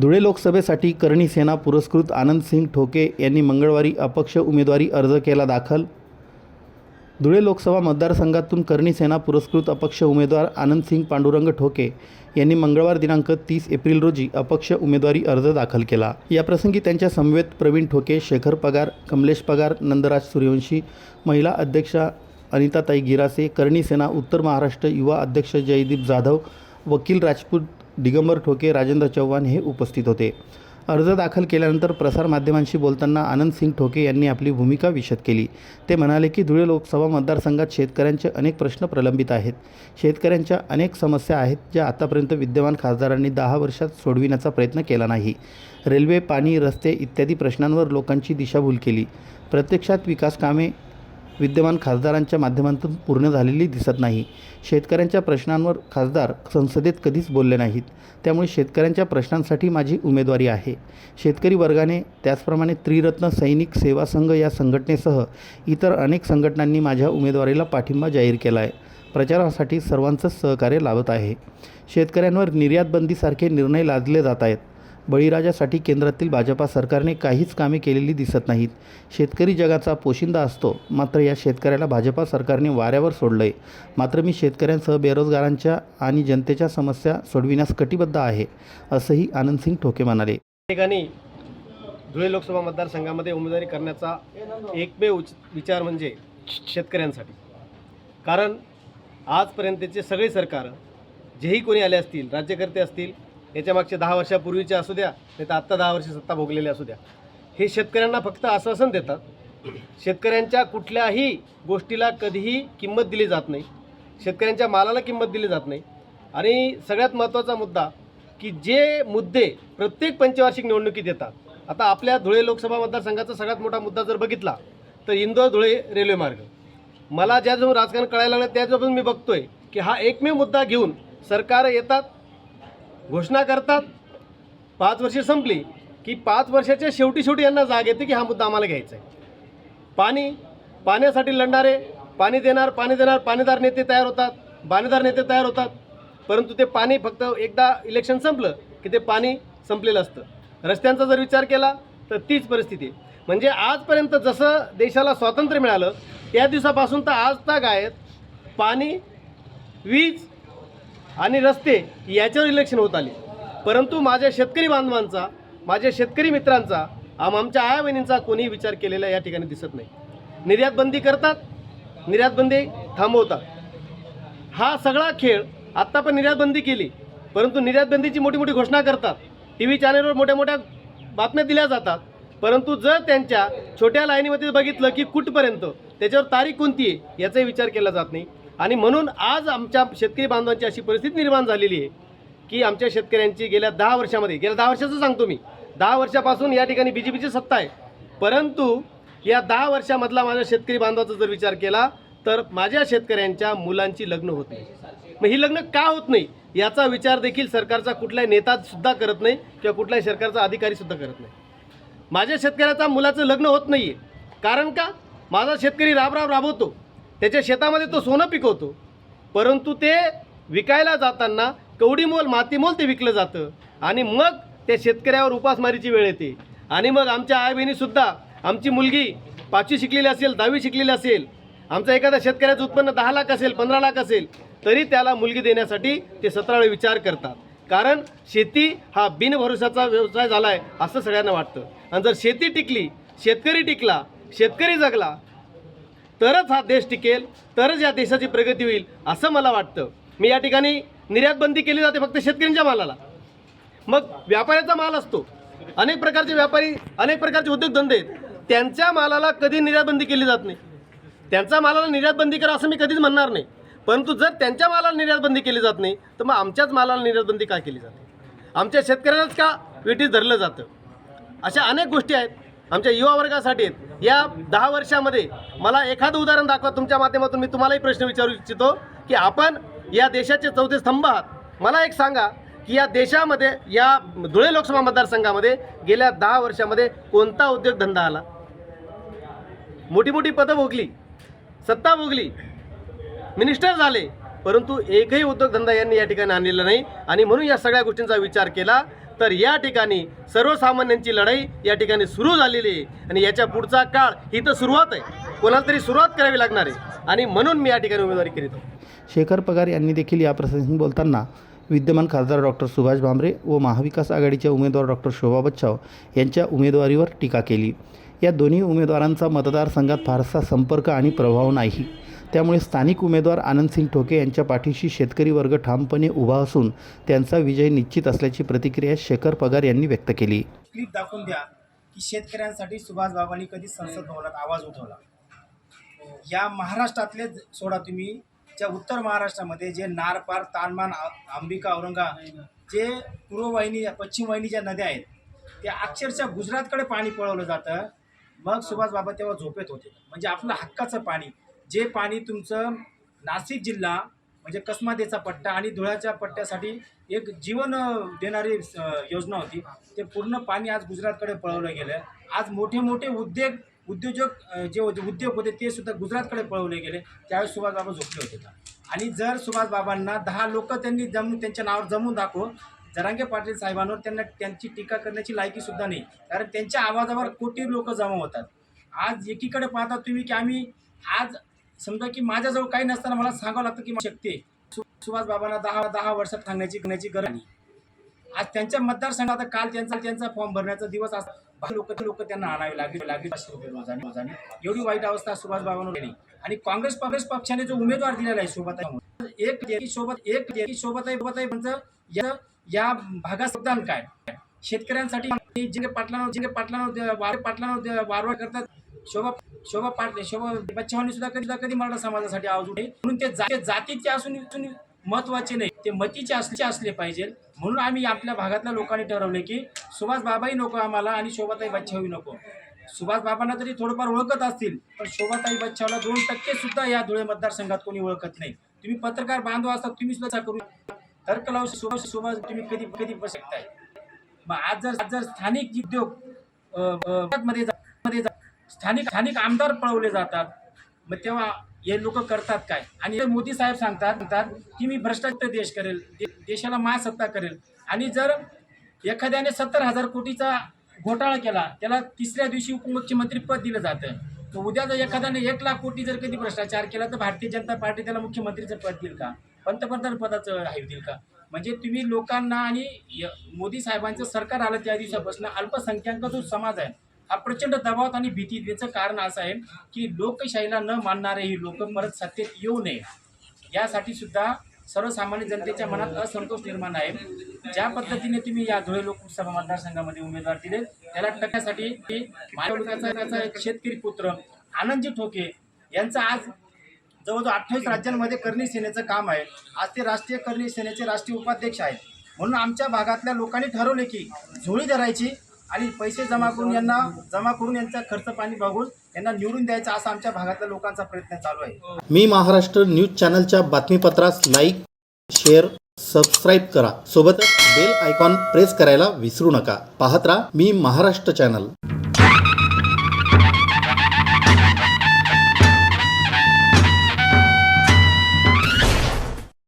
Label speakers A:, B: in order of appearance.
A: धुळे लोकसभेसाठी करणी सेना पुरस्कृत आनंदसिंग ठोके यांनी मंगळवारी अपक्ष उमेदवारी अर्ज केला दाखल. धुळे लोकसभा मतदारसंघातून करणी सेना पुरस्कृत अपक्ष उमेदवार आनंदसिंग पांडुरंग ठोके यांनी मंगळवार दिनांक तीस एप्रिल रोजी अपक्ष उमेदवारी अर्ज दाखल केला. याप्रसंगी त्यांच्या समवेत प्रवीण ठोके शेखर पगार कमलेश पगार नंदराज सूर्यवंशी महिला अध्यक्षा अनिताताई गिरासे करणी सेना उत्तर महाराष्ट्र युवा अध्यक्ष जयदीप जाधव वकील राजपूत दिगंबर ठोके राजेंद्र चव्हाण हे उपस्थित होते. अर्ज दाखल केल्यानंतर प्रसारमाध्यमांशी बोलताना आनंद सिंग ठोके यांनी आपली भूमिका विशद केली. ते म्हणाले की धुळे लोकसभा मतदारसंघात शेतकऱ्यांचे अनेक प्रश्न प्रलंबित आहेत. शेतकऱ्यांच्या अनेक समस्या आहेत ज्या आतापर्यंत विद्यमान खासदारांनी दहा वर्षात सोडविण्याचा प्रयत्न केला नाही. रेल्वे पाणी रस्ते इत्यादी प्रश्नांवर लोकांची दिशाभूल केली. प्रत्यक्षात विकास कामे विद्यमान खासदारांच्या माध्यमातून पूर्ण झालेली दिसत नाही. शेतकऱ्यांच्या प्रश्नांवर खासदार संसदेत कधीच बोलले नाहीत. त्यामुळे शेतकऱ्यांच्या प्रश्नांसाठी माझी उमेदवारी आहे. शेतकरी वर्गाने त्याचप्रमाणे त्रिरत्न सैनिक सेवा संघ या संघटनेसह इतर अनेक संघटनांनी माझ्या उमेदवारीला पाठिंबा जाहीर केला आहे प्रचारासाठी सर्वांचंच सहकार्य लाभत आहे. शेतकऱ्यांवर निर्यात बंदीसारखे निर्णय लादले जात आहेत. बळीराजासाठी केंद्रातील भाजपा सरकारने काहीच कामे केलेली दिसत नाहीत. शेतकरी जगाचा पोशिंदा असतो. मात्र या शेतकऱ्याला भाजपा सरकारने वाऱ्यावर सोडलं आहे मात्र मी शेतकऱ्यांसह बेरोजगारांच्या आणि जनतेच्या समस्या सोडविण्यास कटिबद्ध आहे असंही आनंदसिंग ठोके म्हणाले.
B: ठिकाणी धुळे लोकसभा मतदारसंघामध्ये उमेदवारी करण्याचा एकमेव उच- विचार म्हणजे शेतकऱ्यांसाठी. कारण आजपर्यंतचे सगळे सरकार जेही कोणी आले असतील राज्यकर्ते असतील याच्या मागच्या दहा वर्षापूर्वीचे असू द्या नाही तर आत्ता दहा वर्ष सत्ता भोगलेले असू द्या. हे शेतकऱ्यांना फक्त आश्वासन देतात. शेतकऱ्यांच्या कुठल्याही गोष्टीला कधीही किंमत दिली जात नाही. शेतकऱ्यांच्या मालाला किंमत दिली जात नाही. आणि सगळ्यात महत्त्वाचा मुद्दा की जे मुद्दे प्रत्येक पंचवार्षिक निवडणुकीत येतात. आता आपल्या धुळे लोकसभा मतदारसंघाचा सगळ्यात मोठा मुद्दा जर बघितला तर इंदोर धुळे रेल्वे मार्ग. मला ज्या जो राजकारण कळायला लागलं त्याच्यापासून मी बघतोय की हा एकमेव मुद्दा घेऊन सरकार येतात घोषणा करतात. पाच वर्षे संपली की पाच वर्षाच्या शेवटी शेवटी यांना जाग येते की हा मुद्दा आम्हाला घ्यायचा आहे पाणी पाण्यासाठी लढणारे पाणी देणार पाणी देणार पाणीदार नेते तयार होतात बाणेदार नेते तयार होतात. परंतु ते पाणी फक्त एकदा इलेक्शन संपलं की ते पाणी संपलेलं असतं. रस्त्यांचा जर विचार केला तर तीच परिस्थिती. म्हणजे आजपर्यंत जसं देशाला स्वातंत्र्य मिळालं त्या दिवसापासून तर आज तक आहेत. पाणी वीज आणि रस्ते याच्यावर इलेक्शन होत आले. परंतु माझ्या शेतकरी बांधवांचा माझ्या शेतकरी मित्रांचा आम आमच्या आया बहिणींचा कोणीही विचार केलेला या ठिकाणी दिसत नाही. निर्यातबंदी करतात निर्यातबंदी थांबवतात. हा सगळा खेळ आत्ता पण निर्यातबंदी केली परंतु निर्यातबंदीची मोठी मोठी घोषणा करतात. टी व्ही चॅनलवर मोठ्या मोठ्या बातम्या दिल्या जातात. परंतु जर त्यांच्या छोट्या लाईनीमध्ये बघितलं की कुठपर्यंत त्याच्यावर तारीख कोणती आहे याचाही विचार केला जात नाही. आणि म्हणून आज आमच्या शेतकरी बांधवांची अशी परिस्थिती निर्माण झालेली आहे की आमच्या शेतकऱ्यांची गेल्या दहा वर्षामध्ये गेल्या दहा वर्षाचं सांगतो मी दहा वर्षापासून या ठिकाणी बी जे पीची सत्ता आहे. परंतु या दहा वर्षामधला माझ्या शेतकरी बांधवाचा जर विचार केला तर माझ्या शेतकऱ्यांच्या मुलांची लग्न होत नाही. मग ही लग्न का होत नाही? याचा विचार देखील सरकारचा कुठलाही नेता सुद्धा करत नाही किंवा कुठलाही सरकारचा अधिकारी सुद्धा करत नाही. माझ्या शेतकऱ्याचा मुलाचं लग्न होत नाही आहे कारण का? माझा शेतकरी राबराब राबवतो. त्याच्या शेतामध्ये तो सोनं पिकवतो. परंतु ते विकायला जाताना कवडीमोल मातीमोल ते विकलं जातं. आणि मग त्या शेतकऱ्यावर उपासमारीची वेळ येते. आणि मग आमच्या आई बहिणीसुद्धा आमची मुलगी पाचवी शिकलेली असेल दहावी शिकलेली असेल आमचा एखादा शेतकऱ्याचं उत्पन्न दहा लाख असेल पंधरा लाख असेल तरी त्याला मुलगी देण्यासाठी ते सतरा वेळ विचार करतात. कारण शेती हा बिनभरोशाचा व्यवसाय झाला आहे असं सगळ्यांना वाटतं. आणि जर शेती टिकली शेतकरी टिकला शेतकरी जगला तरच हा देश टिकेल तरच या देशाची प्रगती होईल असं मला वाटतं. मी या ठिकाणी निर्यात बंदी केली जाते फक्त शेतकऱ्यांच्या मालाला. मग व्यापाऱ्याचा माल असतो. अनेक प्रकारचे व्यापारी अनेक प्रकारचे उद्योगधंदे आहेत. त्यांच्या मालाला कधी निर्यात बंदी केली जात नाही. त्यांच्या मालाला निर्यात बंदी करा असं मी कधीच म्हणणार नाही. परंतु जर त्यांच्या मालाला निर्यात बंदी केली जात नाही तर मग आमच्याच मालाला निर्यात बंदी का केली जाते? आमच्या शेतकऱ्यांनाच का वेटीस धरलं जातं? अशा अनेक गोष्टी आहेत. आमच्या युवा वर्गासाठी आहेत. या दहा वर्षामध्ये मला एखादं उदाहरण दाखवा. तुमच्या माध्यमातून मी तुम्हालाही प्रश्न विचारू इच्छितो की आपण या देशाचे चौथे स्तंभ आहात. मला एक सांगा की या देशामध्ये या धुळे लोकसभा मतदारसंघामध्ये गेल्या दहा वर्षामध्ये कोणता उद्योगधंदा आला? मोठी मोठी पदं भोगली सत्ता भोगली मिनिस्टर झाले परंतु एकही उद्योगधंदा यांनी या ठिकाणी आणलेला नाही. आणि म्हणून या सगळ्या गोष्टींचा विचार केला. तर या ठिकाणी सर्वसामान्यांची लढाई या ठिकाणी सुरू झालेली आहे. आणि याच्या पुढचा काळ ही तर सुरुवात आहे. कोणाला तरी सुरुवात करावी लागणार आहे. आणि म्हणून मी या ठिकाणी उमेदवारी करीत
A: शेखर पगार यांनी देखील या प्रसंगी बोलताना विद्यमान खासदार डॉक्टर सुभाष भामरे व महाविकास आघाडीच्या उमेदवार डॉक्टर शोभा बच्छाव यांच्या उमेदवारीवर टीका केली. या दोन्ही उमेदवारांचा मतदारसंघात फारसा संपर्क आणि प्रभाव नाही. त्यामुळे स्थानिक उमेदवार आनंदसिंग ठोके यांच्या पाठीशी शेतकरी वर्ग ठामपणे उभा असून त्यांचा विजय निश्चित असल्याची प्रतिक्रिया शेखर पगार यांनी व्यक्त केली.
C: क्लिप दाखवून द्या की शेतकऱ्यांसाठी सुभाष बाबांनी कधी संसद भवनात आवाज उठवला? या महाराष्ट्रातले सोडा तुम्ही ज्या उत्तर महाराष्ट्रामध्ये जे नारपार तानमान अंबिका औरंगा जे पूर्व वाहिनी पश्चिम वाहिनी ज्या नद्या आहेत त्या अक्षरशः गुजरातकडे पाणी पळवलं जातं. मग सुभाष बाबा तेव्हा झोपेत होते. म्हणजे आपलं हक्काचं पाणी. जे पाणी तुमचं नाशिक जिल्हा म्हणजे कसमातेचा पट्टा आणि धुळ्याच्या पट्ट्यासाठी एक जीवन देणारी योजना होती. ते पूर्ण पाणी आज गुजरातकडे पळवलं गेलं आज मोठे मोठे उद्योग उद्योजक जे होते उद्योग होते ते सुद्धा गुजरातकडे पळवले गेले. त्यावेळेस सुभाषबाबा झोपले होते. का आणि जर सुभाषबाबांना दहा लोक त्यांनी जमून त्यांच्या नावावर जमून दाखव जरांगे पाटील साहेबांवर त्यांना त्यांची टीका करण्याची लायकीसुद्धा नाही. कारण त्यांच्या आवाजावर कोटी लोक जमा होतात. आज एकीकडे पाहता तुम्ही की आम्ही आज समजा की माझ्याजवळ काही नसताना मला सांगावं लागतं की शक्ती सुभाष बाबांना दहा दहा वर्षात सांगण्याची करण्याची गरज नाही. आज त्यांच्या मतदारसंघात काल त्यांचा त्यांचा फॉर्म भरण्याचा दिवस असता लोक लोक त्यांना आणावे लागले लागले. पाचशे रुपये रोजाने एवढी वाईट अवस्था सुभाष बाबांवर आणि काँग्रेस काँग्रेस पक्षाने जो उमेदवार दिलेला आहे सोबत एक सोबत एक सोबत आहे सोबत आहे म्हणजे या भागात योगदान काय? शेतकऱ्यांसाठी जिंगे पाटलांना जिंगे पाटलांना वारे पाटलांना वारवा करतात शोभा शोभा पाटले शोभा बच्चावांनी सुद्धा कधी कधी मराठा समाजासाठी आवाज उठे म्हणून ते जातीचे असून महत्त्वाचे नाही ते मतीचे असले असले पाहिजे. म्हणून आम्ही आपल्या भागातल्या लोकांनी ठरवले की सुभाष बाबाही नको आम्हाला आणि शोभाताई बच्चावी नको. सुभाष बाबांना तरी थोडंफार ओळखत असतील पण शोभाताई बच्चावला दोन टक्के सुद्धा या धुळे मतदारसंघात कोणी ओळखत नाही. तुम्ही पत्रकार बांधव असतात तुम्ही सुद्धा करू तर्क लावू सुभाष सुभाष तुम्ही कधी कधी बसताय शकताय. मग आज जर आज जर स्थानिक उद्योगमध्ये जा- मध्ये जा- स्थानिक स्थानिक आमदार पळवले जातात. मग तेव्हा हे लोक करतात काय? आणि मोदी साहेब सांगतात म्हणतात की मी भ्रष्टाचार देश करेल. दे- देशाला महासत्ता करेल. आणि जर एखाद्याने सत्तर हजार कोटीचा घोटाळा केला त्याला तिसऱ्या दिवशी उपमुख्यमंत्री पद दिलं जातं. तर उद्या जर एखाद्याने एक लाख कोटी जर कधी भ्रष्टाचार केला तर भारतीय जनता पार्टी त्याला मुख्यमंत्रीचं पद देईल का? पंतप्रधान पदाचं हाईव देईल का? म्हणजे तुम्ही लोकांना आणि य- मोदी साहेबांचं सरकार आलं त्या दिवसापासून अल्पसंख्याक जो समाज आहे हा प्रचंड दबावात आणि भीती त्याचं कारण असं आहे की लोकशाहीला न मानणारे ही लोक परत सत्तेत येऊ नये. यासाठी सुद्धा सर्वसामान्य जनतेच्या मनात असंतोष निर्माण आहे. ज्या पद्धतीने तुम्ही या धुळे लोकसभा मतदारसंघामध्ये उमेदवार दिले त्याला टक्क्यासाठी तालुक्याचा एक शेतकरी पुत्र आनंदजी ठोके यांचा आज जवळजवळ अठ्ठावीस राज्यांमध्ये करणी सेनेचं काम आहे. आज ते राष्ट्रीय करणी सेनेचे राष्ट्रीय उपाध्यक्ष आहेत. म्हणून आमच्या भागातल्या लोकांनी ठरवले की झोळी धरायची आणि पैसे जमा करून यांना जमा करून यांचा खर्च पाणी बघून यांना निवडून द्यायचा असा आमच्या भागातल्या लोकांचा प्रयत्न चालू आहे.
A: मी महाराष्ट्र न्यूज चॅनलच्या बातमीपत्रास लाईक शेअर सबस्क्राईब करा. सोबतच बेल आयकॉन प्रेस करायला विसरू नका. पाहत राहा मी महाराष्ट्र चॅनल.